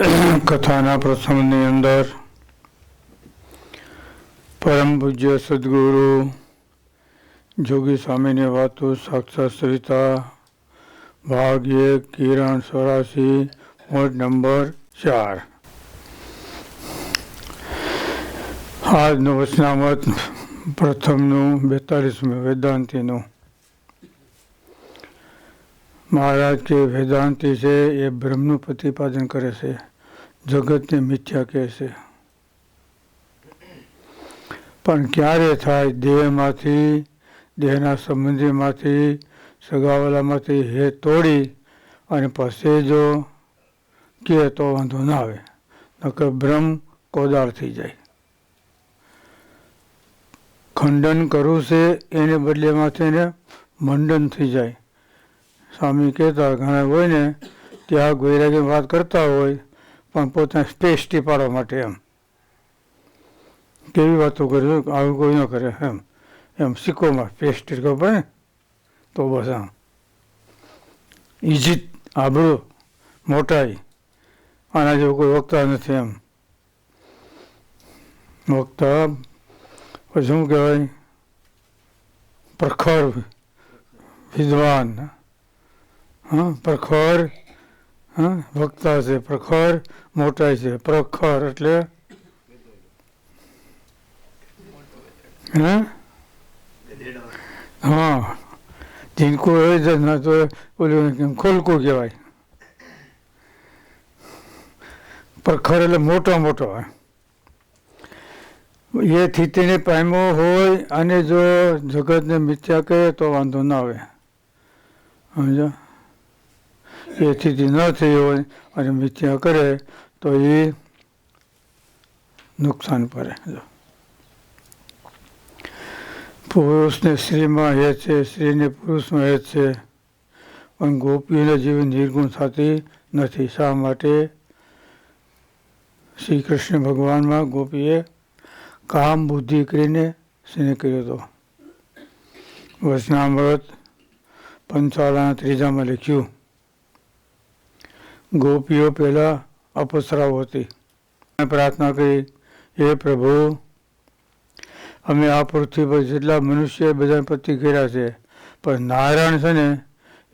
કથાના પ્રસંગની અંદર પરમ પૂજ્ય સદગુરુ જોગી સ્વામીની વાતો સાક્ષાત સવિતા ભાગ એક કિરણ ચોરાસી મોડ નંબર ચાર આજનું વચનામત પ્રથમનું બેતાલીસમું વેદાંતિનું મહારાજ કે વેદાંતિ છે એ બ્રહ્મનું પ્રતિપાદન કરે છે જગતને મિથ્યા કહે છે પણ ક્યારે થાય દેહમાંથી, દેહના સંબંધીમાંથી, સગાવાલામાંથી હે તોડી અને પછી જો કહે તો વાંધો ના આવે, નકર બ્રહ્મ કોદાળ થઈ જાય. ખંડન કરવું છે એને બદલેમાંથી એને મંડન થઈ જાય. સ્વામી કહેતા, ઘણા હોય ને, ત્યાં વૈરાગી વાત કરતા હોય પણ પોતાને સ્પેસ ટીપાડવા માટે એમ. કેવી વાતો કરે આવું કોઈ ન કરે એમ. એમ સિક્કોમાં સ્પેસ ટીકો પડે તો બસ આમ. ઇજિત આબરૂ, મોટાઈ. આના જેવું કોઈ વક્તા નથી એમ. વક્તા, પછી શું કહેવાય? પ્રખર, વિદ્વાન. હા, પ્રખર હા? વક્તા છે, પ્રખર મોટાઈ છે. પ્રખર એટલે? હા? જીનકું હોય જ ના તો ઓલું ખોલકું કહેવાય. પ્રખર એટલે મોટો મોટો એ સ્થિતિને પામ્યો હોય અને જો જગતને મિથ્યા કહે તો વાંધો ના આવે. સમજો એ સ્થિતિ ન થઈ હોય અને મિથ્યા કરે, તો એ નુકસાન પડે. પુરુષને સ્ત્રીમાં હેત છે, સ્ત્રીને પુરુષમાં હેત છે. પણ ગોપીઓના જીવન નિર્ગુણ થતી નથી. શા માટે? શ્રી કૃષ્ણ ભગવાનમાં ગોપીએ કામ બુદ્ધિ કરીને સ્નેહ કર્યો હતો. વચનામૃત પંચાળાના ત્રીજામાં લખ્યું ગોપીઓ પહેલાં અપસરાઓ હતી. પ્રાર્થના કરી, હે પ્રભુ, અમે આ પૃથ્વી પર જેટલા મનુષ્ય બધા પતિ કર્યા છે, પણ નારાયણ છે ને,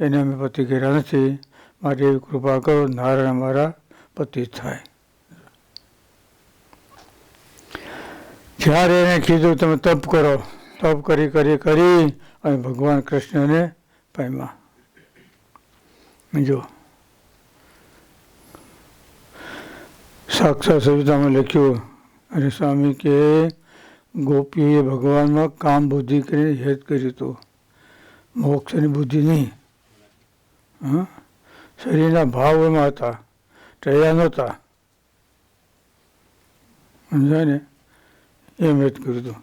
એને અમે પતિ કર્યા નથી. માટે એવી કૃપા કરો, નારાયણ અમારા પતિ થાય. જ્યારે એને કીધું, તમે તપ કરો. તપ કરી કરી કરી, અને ભગવાન કૃષ્ણને પામ્યા. જો સાક્ષાત સવિતામાં લખ્યું અને સ્વામી કે ગોપીએ ભગવાનમાં કામ બુદ્ધિ કરીને હેત કર્યું હતું મોક્ષની બુદ્ધિ નહીં. હા? શરીરના ભાવ એમાં હતા. ટયા નહોતા. સમજાય ને? એમ હેત કર્યું હતું.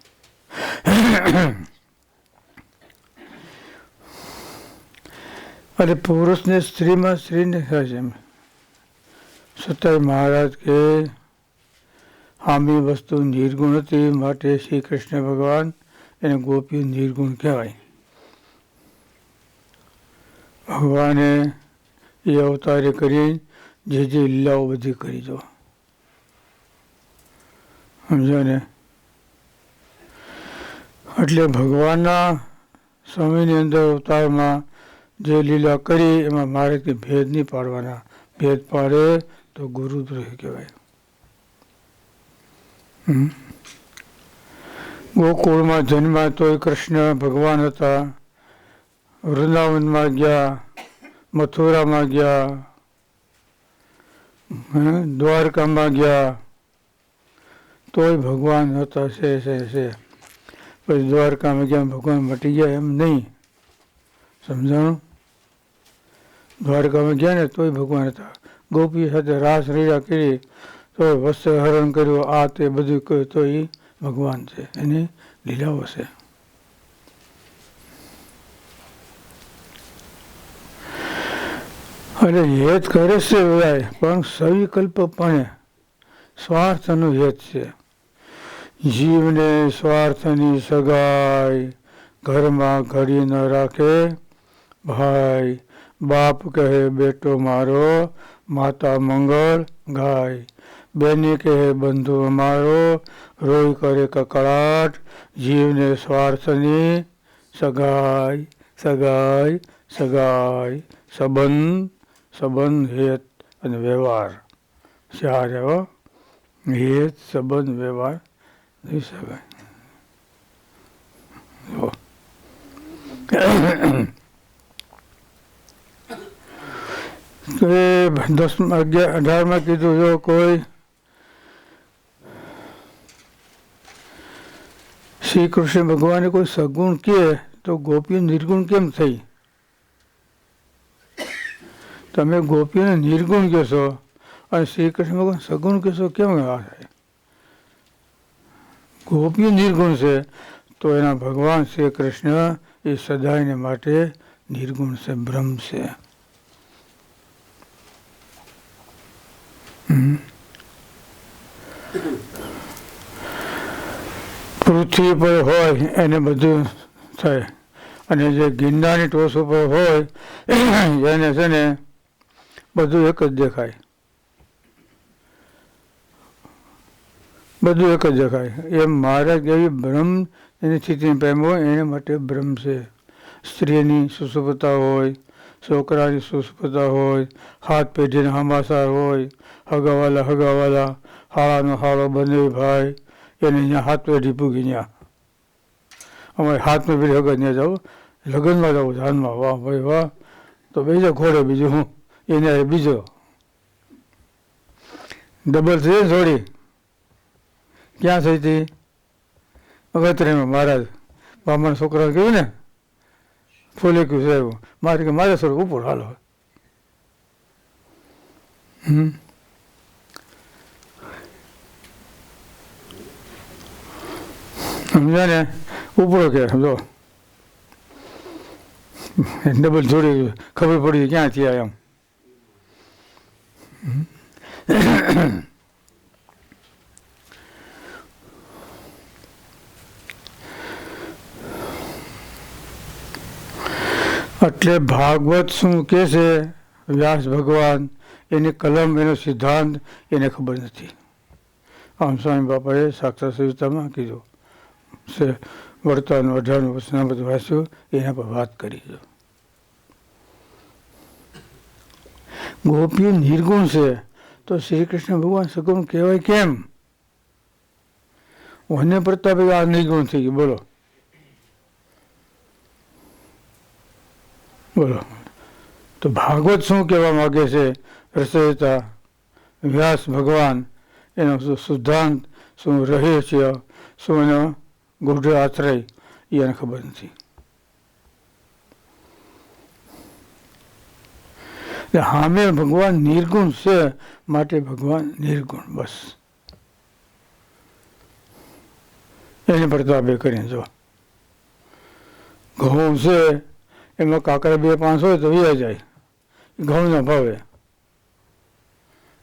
અને પુરુષને સ્ત્રીમાં સ્ત્રીને થાય છે એમ. છતાંય મહારાજ કે આમી વસ્તુ નિર્ગુણ હતી, માટે શ્રી કૃષ્ણ ભગવાન એને ગોપીઓ નિર્ગુણ કહેવાય. ભગવાને એ અવતારે કરી, જે જે લીલાઓ બધી કરી દો સમજ્યા ને એટલે ભગવાનના સમયની અંદર અવતારમાં જે લીલા કરી, એમાં મારે કે ભેદ નહીં પાડવાના. ભેદ પાડે તો ગુરુદ્રોહ કહેવાય ગોકુળમાં જન્મ્યા તોય કૃષ્ણ ભગવાન હતા વૃંદાવનમાં ગયા મથુરામાં ગયા દ્વારકામાં ગયા તોય ભગવાન હતા છે છે છે પછી દ્વારકામાં ગયા ભગવાન મટી ગયા એમ નહીં સમજાણું દ્વારકામાં ગયા ને તોય ભગવાન હતા ગોપી સાથે રાસ રીડા કરી, તો વસ્ત્ર હરણ કર્યું, આ તે બધું કહ્યું, તો એ ભગવાન છે, એની લીલાઓ છે. એટલે હેત કરે છે બધાય પણ સવિકલ્પપણે સ્વાર્થનું હેત છે. જીવને સ્વાર્થની સગાઈ ઘરમાં ઘડી ન રાખે. ભાઈ, બાપ કહે, બેટો મારો માતા મંગળ ગાય. બેને કહે, બંધુ અમારો, રોઈ કરે કકળાટ, જીવને સ્વાર્થની સગાઈ સગાઈ સગાઈ, સંબંધ સંબંધ હેત અને વ્યવહાર. ચાર એવો હેત, સંબંધ, વ્યવહાર નહીં સગાઈ. જો. તો એ દસ અગિયાર અઢારમાં કીધું જો કોઈ શ્રી કૃષ્ણ ભગવાને કોઈ સગુણ કહે તો ગોપીઓ નિર્ગુણ કેમ થઈ તમે ગોપીઓને નિર્ગુણ કહેશો અને શ્રી કૃષ્ણ ભગવાન સગુણ કહેશો કેમ આ થાય ગોપીઓ નિર્ગુણ છે તો એના ભગવાન શ્રી કૃષ્ણ એ સદાયને માટે નિર્ગુણ છે બ્રહ્મ છે પૃથ્વી પર હોય એને બધું થાય. અને જે ગિરનારની ટોચ ઉપર હોય, એને છે ને બધું એક જ દેખાય. બધું એક જ દેખાય. એમ મહારાજ જેવી બ્રહ્મ એની સ્થિતિને પ્રેમ હોય, એને માટે બ્રહ્મ છે. સ્ત્રીની સુસુપતા હોય, છોકરાની સુસુપતા હોય, હાથ પેઢીના હમાસાર હોય હગાવાલા હગાવાલા, હાળાનો હાળો બંને ભાઈ, એને અહીંયા હાથ પેઢી પૂગી ત્યાં અમારે હાથમાં પેઢી હગા ત્યાં જાઉં લગ્નમાં જાઉં ધાનમાં વાહ ભાઈ વાહ. તો બીજો ઘોડે બીજું હું, એને બીજો. ડબલ થઈ છોડી ક્યાં થઈ હતી? અગતરીમાં મહારાજ. બામણ છોકરા કહ્યું ને, ફૂલે કહ્યું સાહેબ, મારે કે મારે થોડું ઉપર હાલો હમ? સમજ્યા ને ઉપરો કે સમજો ડબલ જોડી ખબર પડી ક્યાં થયા એમ એટલે ભાગવત શું કે છે વ્યાસ ભગવાન એની કલમ એનો સિદ્ધાંત એને ખબર નથી આમ સ્વામી બાપાએ સાક્ષાત સવિતામાં કીધું છે. વર્તાનું અઢારનું બધું વાંચ્યું એના પર વાત કરી દો ગોપીઓ નિર્ગુણ છે. તો શ્રી કૃષ્ણ ભગવાન સગુણ કહેવાય કેમ? વન્ય પ્રતાપે આ નિર્ગુણ થઈ ગયું. બોલો. બોલો. તો ભાગવત શું કહેવા માગે છે? રચયિતા વ્યાસ ભગવાન, એનો શું સિદ્ધાંત, શું રહસ્ય, શું એનો ગુઢ આશ્રય એ એને ખબર નથી. હામે ભગવાન નિર્ગુણ છે, માટે ભગવાન નિર્ગુણ, બસ. એને પ્રતાપે કરીને જો ઘઉં છે, એમાં કાકરા બે પાંચ હોય તો વ્યા જાય. ઘઉંના ભાવે.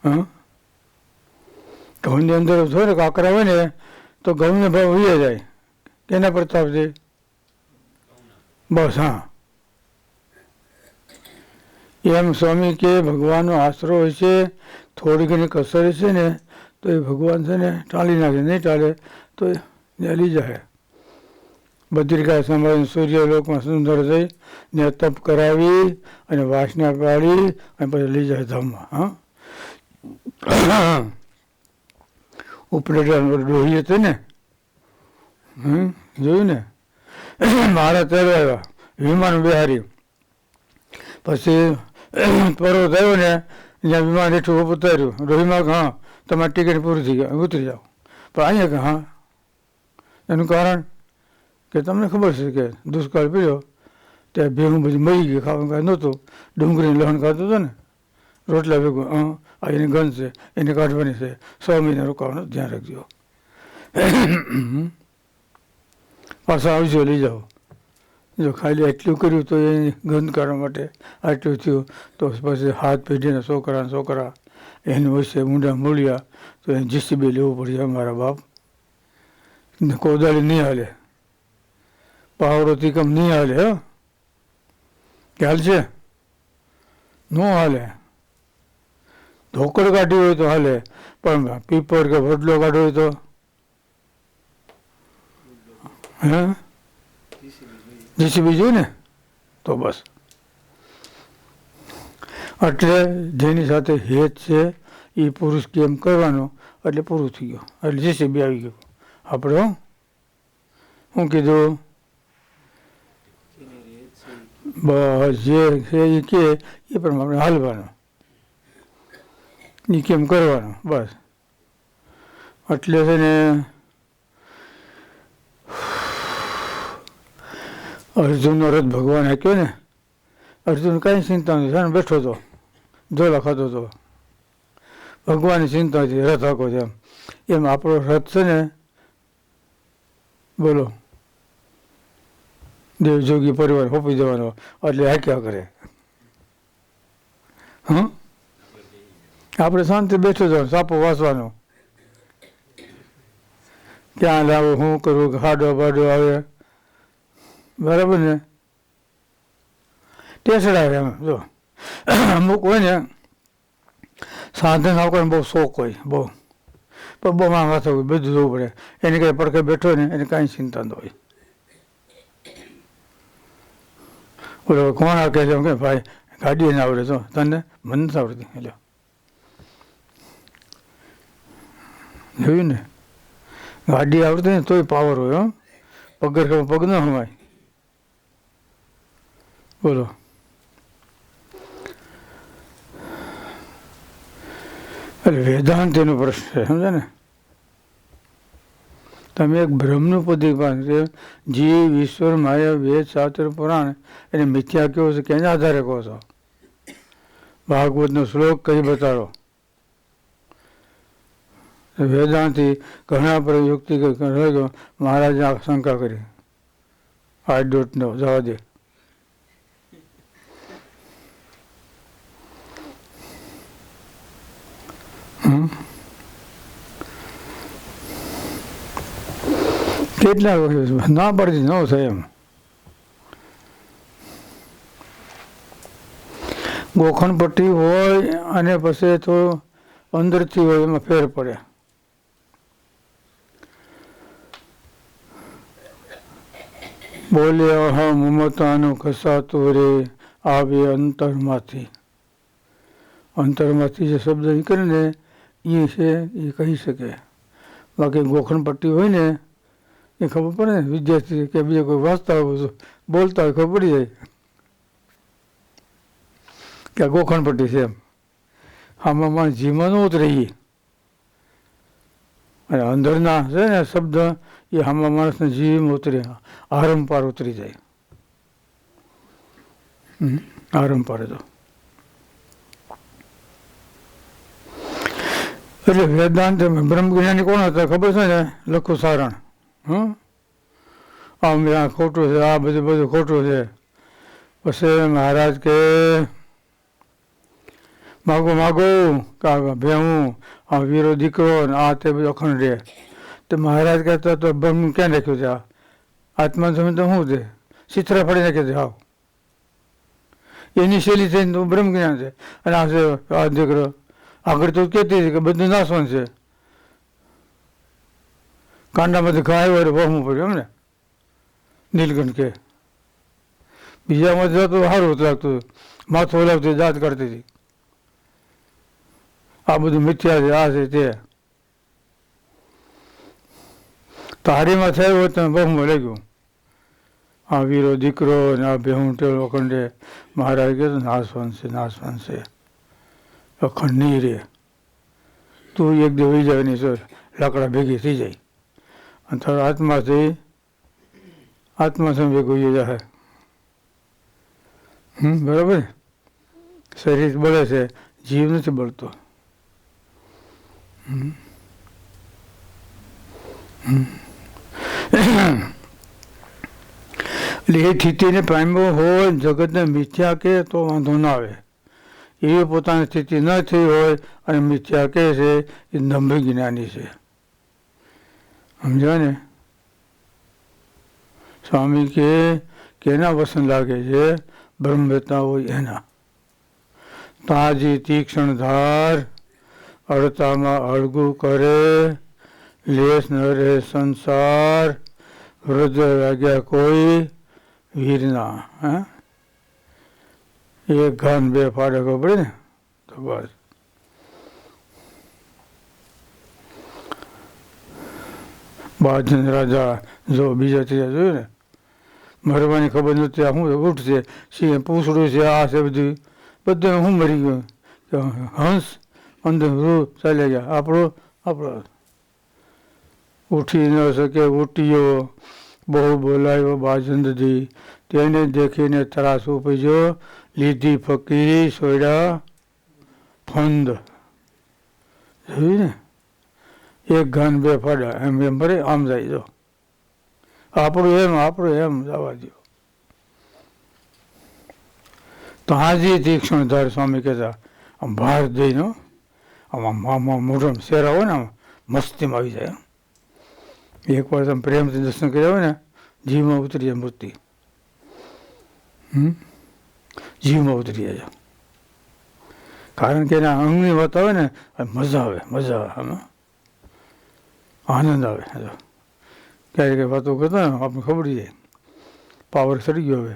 હા? ઘઉંની અંદર હોય ને કાકરા હોય ને, તો ઘઉંના ભાવ વ્યા જાય. કેના છે બસ, હા. એમ સ્વામી કે ભગવાનનો આશરો હોય છે, થોડી ઘણી કસર છે ને, તો એ ભગવાન છે ને ટાળી નાખે, નહીં ટાળે, તો ચાલી જાય બદ્રિકા સંભાળીને સૂર્યલોકમાં સુંદર થઈ ને તપ કરાવી અને વાસના કાઢી અને પછી લઈ જાય ધામમાં, હા. ઉપલેટા ડોહી હતી ને જોયું ને? મારા તેડવા આવ્યા વિમાન બિહારી પછી પર્વ થયો ને જ્યાં વિમાન હેઠું ઉતાર્યું રોહિમાં હા, તમારી ટિકિટ પૂરી થઈ ગયા ઉતરી જાઓ. પણ અહીંયા કે હા. એનું કારણ કે તમને ખબર છે કે દુષ્કાળ પીડ્યો, ત્યાં ભેગું બધી મરી ગયું, ખાવાનું કાંઈ નહોતું. ડુંગળીનું લહણ ખાતું હતું ને, રોટલા ભેગું, હા, આ એની ગંધ છે, એને કાઢવાની છે, સો મહિના રોકાવાનું ધ્યાન રાખજો. પાછા આવજો, લઈ જાઓ. જો ખાલી એટલું કર્યું તો એ ગંધ કરવા માટે આટલું થયું, તો પછી હાથ પેઢીના છોકરા છોકરા, એને વચ્ચે મૂંડા મૂળ્યા, તો એને જીસીબી લેવું પડશે મારા બાપ. ને કોદાળી નહીં હાલે. પાવડો કમ નહીં હાલે, હા. ખ્યાલ છે ન હાલે. ધોકડ કાઢી હોય તો હાલે, પણ પીપર કે વડલો કાઢ્યો હોય તો હે? જીસીબી જોયું ને? તો બસ. એટલે જેની સાથે હેત છે એ પુરુષ કેમ કરવાનો, એટલે પૂરું થઈ ગયું. એટલે જીસીબી આવી ગયું. આપણે હું. શું કીધું? બસ, જે છે એ કે, એ પ્રમાણે હાલવાનું. એ કેમ કરવાનું? બસ. એટલે છે ને અર્જુનનો રથ ભગવાન હાક્યો ને, અર્જુન કાંઈ ચિંતા નથી. છે બેઠો હતો ઝોલા ખાતો હતો ભગવાનની ચિંતા હતી, રથ હાકો છે એમ. એમ આપણો રથ છે ને, બોલો. દેવજોગી પરિવાર હોપી દેવાનો એટલે હાક્યા કરે. હં આપણે શાંતિ બેઠો જવાનું સાપો વાંચવાનો. ક્યાં લાવો, શું કરવું, ખાડો બાડો આવે. બરાબર ને ટેસડા એમ, જો. અમુક હોય ને, સાધન આવવાનો બહુ શોખ હોય, બહુ. પણ બહુ માં માથા હોય, બધું જોવું પડે. એને કંઈ પડખે બેઠો ને, એને કાંઈ ચિંતા ન હોય. બોલો, કોણ આ કહે છે? કે, ભાઈ ગાડી ને આવડે. તો તને? મને નથી આવડતી. એટલે જોયું ને? ગાડી આવડતી ને, તોય પાવર હોય, હો. પગર પગ ન હમાય. બોલો. એટલે વેદાંત એનો પ્રશ્ન છે, સમજે ને? તમે એક બ્રહ્મનું પદી પાસે જીવ, ઈશ્વર, માયા, વેદ, શાસ્ત્ર, પુરાણ, એને મિથ્યા કહો છો કેના આધારે કહો છો? ભાગવતનો શ્લોક કઈ બતાડો? વેદાંતથી ઘણા પ્રયુક્તિ મહારાજે શંકા કરી. આઈ ડોન્ટ નો જવા દે. કેટલા વખત ના પડતી, ન થાય એમ. ગોખણ પટ્ટી હોય અને પછી તો અંદરથી હોય એમાં ફેર પડે. બોલે અહ મમતાનું કસાતું રે આવે અંતરમાંથી. અંતરમાંથી જે શબ્દ નીકળે ને એ છે એ કહી શકે. બાકી ગોખણ હોય ને, એ ખબર પડે ને વિદ્યાર્થી કે બીજા કોઈ વાંચતા હોય બોલતા હોય, ખબર પડી જાય. કે ગોખણ પટ્ટી છે એમ. આમાં માણસ જીમાં ન એ અને અંદરના છે ને શબ્દ, એ આમાં માણસને જીવમાં ઉતરે, આરંપાર ઉતરી જાય. આરંપાર તો એટલે વેદાંત બ્રહ્મજ્ઞાની કોણ હતા? ખબર છે ને? લખું સારણ. હં આમ આ ખોટું છે, આ બધું બધું ખોટું છે. પછી મહારાજ કે, માગો માગો કા ભેહું, આ વીરો દીકરો આ તે બધું અખંડ રહે તો મહારાજ કહેતા તો બ્રહ્મ ક્યાં રાખ્યું છે? આ આત્મા સમય તો શું છે? ચિત્ર ફરી નાખે છે, આવ. એની શૈલી થઈને તો બ્રહ્મ જ્ઞાન છે. અને આ છે આ દીકરો આગળ તો કહેતી હતી કે બધું નાશવાન છે. કાંડામાંથી ઘા આવ્યો એટલે બહુ પડ્યું એમ ને નીલકંઠ કે. બીજામાં જતું સારું લાગતું માથું હલાવતી દાંત કરતી હતી. આ બધું મિથ્યા છે, આ છે, તે. તારીમાં થયું હોય તો બહુ લાગ્યું આ વીરો દીકરો ને આ ભેહું ટેલો અખંડે. મહારાજ કહે નાશવાન છે નાશવાન છે. અખંડ નહીં રહે. તું એક દિવસ જાય નહીં સર લાકડા ભેગી થઈ જાય. અને તારો આત્માથી આત્મા સમ ભેગું થઈ જાય હમ, બરાબર? શરીર બળે છે, જીવ નથી બળતો. એટલે એ સ્થિતિને પામ્યો હોય જગતને મિથ્યા કે તો વાંધો ના આવે. એવી પોતાની સ્થિતિ ન થઈ હોય અને મિથ્યા કહે છે એ નંભ જ્ઞાની છે. સમજ્યા ને? સ્વામી કે, કેના વસન લાગે છે? બ્રહ્મવેતા હોય એના. તાજી તીક્ષ્ણ ધાર અડતામાં અળગું કરે, લેસ ન રહે સંસાર હૃદય લાગ્યા કોઈ વીરના, હે? એક ઘન બે ફાડકો પડે ને તો બસ. બાજન રાજા જો બીજા ત્રીજા જોયું ને, મરવાની ખબર નથી આ શું ઉઠશે, સિંહ પૂછડું છે, આ છે બધું. બધું હું મરી ગયો. કે હંસ અંદર રૂ ચાલ્યા ગયા. આપણો આપણો. ઉઠી ન શકે, ઉઠ્યો, બહુ બોલાયો બાજંદથી તેને દેખીને ત્રાસ ઉપજ્યો. લીધી ફકીરી, સોયડા, ફંદ. જોયું ને? એક ઘન બે ફાડા. એમ એમ ભરે, આમ જાય જો. આપણું એમ આપણું એમ, જવા દો તો હાજી તીક્ષ્ણ ધાર સ્વામી કહેતા, આમ બહાર જઈને આમ આમ આમ શેરા હોય ને આમ મસ્તીમાં આવી જાય. એક વાર તમે પ્રેમથી દર્શન કર્યા હોય ને, જીવમાં ઉતરી જાય મૂર્તિ. હમ? જીવમાં ઉતરી જાય. કારણ કે એના અંગની વાત આવે ને મજા આવે મજા આવે આમાં આનંદ આવે ક્યારેક કઈ વાતો કરતા ને આપણે ખબર જાય. પાવર સડી ગયો હવે.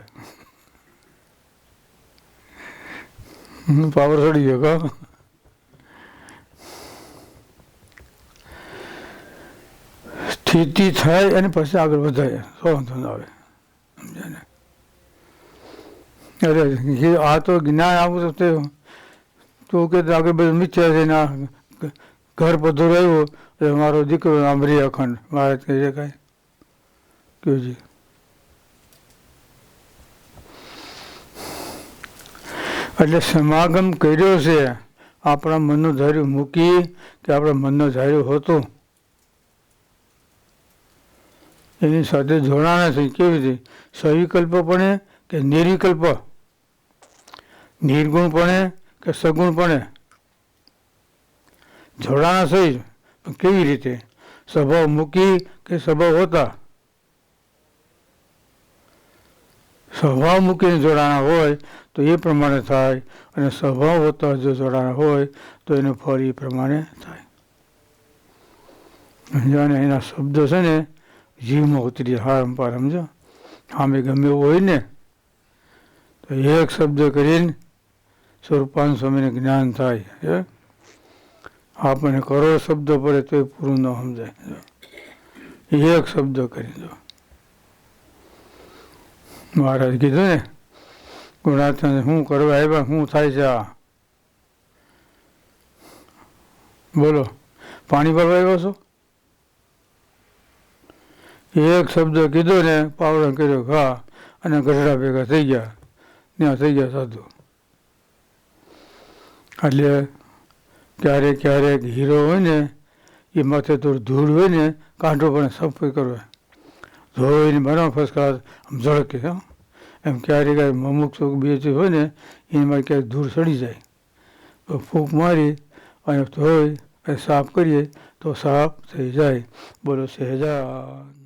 પાવર સડી ગયો, કા? સ્થિતિ થાય અને પછી આગળ વધાય સો વાંધો આવે સમજ્યા ને અરે જે આ તો જ્ઞાન આવું તો તે કે આગળ બધું મિથ્યા છે ના ઘર બધું રહ્યું એટલે મારો દીકરો આંભરી અખંડ, મારે કહે છે કાંઈ કયો જી એટલે સમાગમ કર્યો છે, આપણા મનનું ધાર્યું મૂકી કે આપણા મનનો ધાર્યું હતો. એની સાથે જોડાણ છે, કેવી રીતે? સવિકલ્પપણે કે નિર્વિકલ્પ નિર્ગુણપણે કે સગુણપણે? જોડાણા સહિત કેવી રીતે? સ્વભાવ મૂકી કે સ્વભાવ હોતા? સ્વભાવ મૂકીને જોડાણા હોય તો એ પ્રમાણે થાય અને સ્વભાવ હોતા જો જોડાણા હોય તો એનું ફળ એ પ્રમાણે થાય. સમજાને એના શબ્દો છે ને, જીવમાં ઉતરી હારંપાર સમજો સામે ગમે હોય ને, તો એક શબ્દ કરીને સ્વરૂપાન સ્વામીને જ્ઞાન થાય, હે? આપણને કરો શબ્દ પડે તો એ પૂરું ન સમજાય એક શબ્દ કરી દો મહારાજ કીધું ને ગુણાથન શું કરવા આવ્યા શું થાય છે આ? બોલો, પાણી ભરવા આવ્યો છો? એક શબ્દ કીધો ને, પાવડો કર્યો, ઘા, અને ગઢડા ભેગા થઈ ગયા. ત્યાં થઈ ગયા સાધુ. એટલે ક્યારેક ક્યારેક હીરો હોય ને, એ માથે થોડું ધૂળ હોય ને, કાંટો પણ સફાઈ કરવો. ધોઈને બનાવો ફર્સ્ટ ક્લાસ આમ ઝળકે, હા. એમ ક્યારેક અમુક ચોક બે હોય ને, એમાં ક્યારેક ધૂળ સડી જાય. તો ફૂંક મારી અને ધોઈ અને સાફ કરીએ તો સાફ થઈ જાય. બોલો, સહેજાન.